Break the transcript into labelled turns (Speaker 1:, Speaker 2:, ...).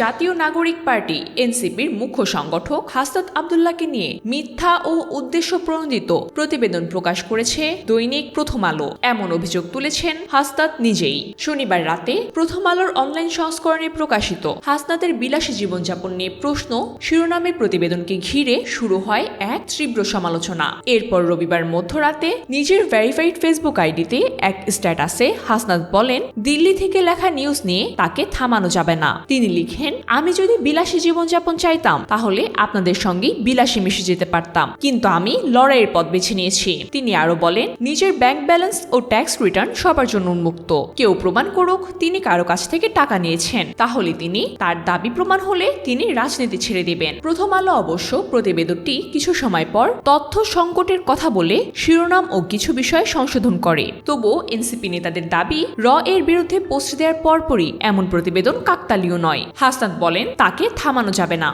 Speaker 1: জাতীয় নাগরিক পার্টি, এনসিপির মুখ্য সংগঠক হাসনাত আবদুল্লাহকে নিয়ে মিথ্যা ও উদ্দেশ্য প্রণোদিত প্রতিবেদন প্রকাশ করেছে দৈনিক প্রথম আলো। এমন অভিযোগ তুলেছেন হাসনাত নিজেই। শনিবার রাতে প্রথম আলোর অনলাইন সংস্করণে প্রকাশিত হাসনাতের বিলাসী জীবনযাপন নিয়ে প্রশ্ন, শিরোনামে প্রতিবেদনকে ঘিরে শুরু হয় এক তীব্র সমালোচনা। এরপর রবিবার মধ্যরাতে নিজের ভেরিফাইড ফেসবুক আইডিতে এক স্ট্যাটাসে হাসনাত বলেন, দিল্লি থেকে লেখা নিউজ নিয়ে তাকে থামানো যাবে না। তিনি লিখেন আমি যদি বিলাসী জীবনযাপন চাইতাম, তাহলে আপনাদের সঙ্গে বিলাসী মিশে যেতে পারতাম। কিন্তু আমি লড়াইয়ের পথ বেছে নিয়েছি। তিনি আরও বলেন, নিজের ব্যাংক ব্যালেন্স ও ট্যাক্স রিটার্ন সবার জন্য উন্মুক্ত। কেউ প্রমাণ করুক, তিনি কারও কাছ থেকে টাকা নিয়েছেন। তাহলে তিনি তার দাবি প্রমাণ হলে তিনি রাজনীতি ছেড়ে দেবেন। প্রথম আলো অবশ্য প্রতিবেদনটি কিছু সময় পর তথ্য সংকটের কথা বলে শিরোনাম ও কিছু বিষয় সংশোধন করে। তবুও এনসিপি নেতাদের দাবি র এর বিরুদ্ধে পোস্ট দেওয়ার পরপরই এমন প্রতিবেদন কাকতালীয় নয়। হাসনাত বলেন তাকে থামানো যাবে না।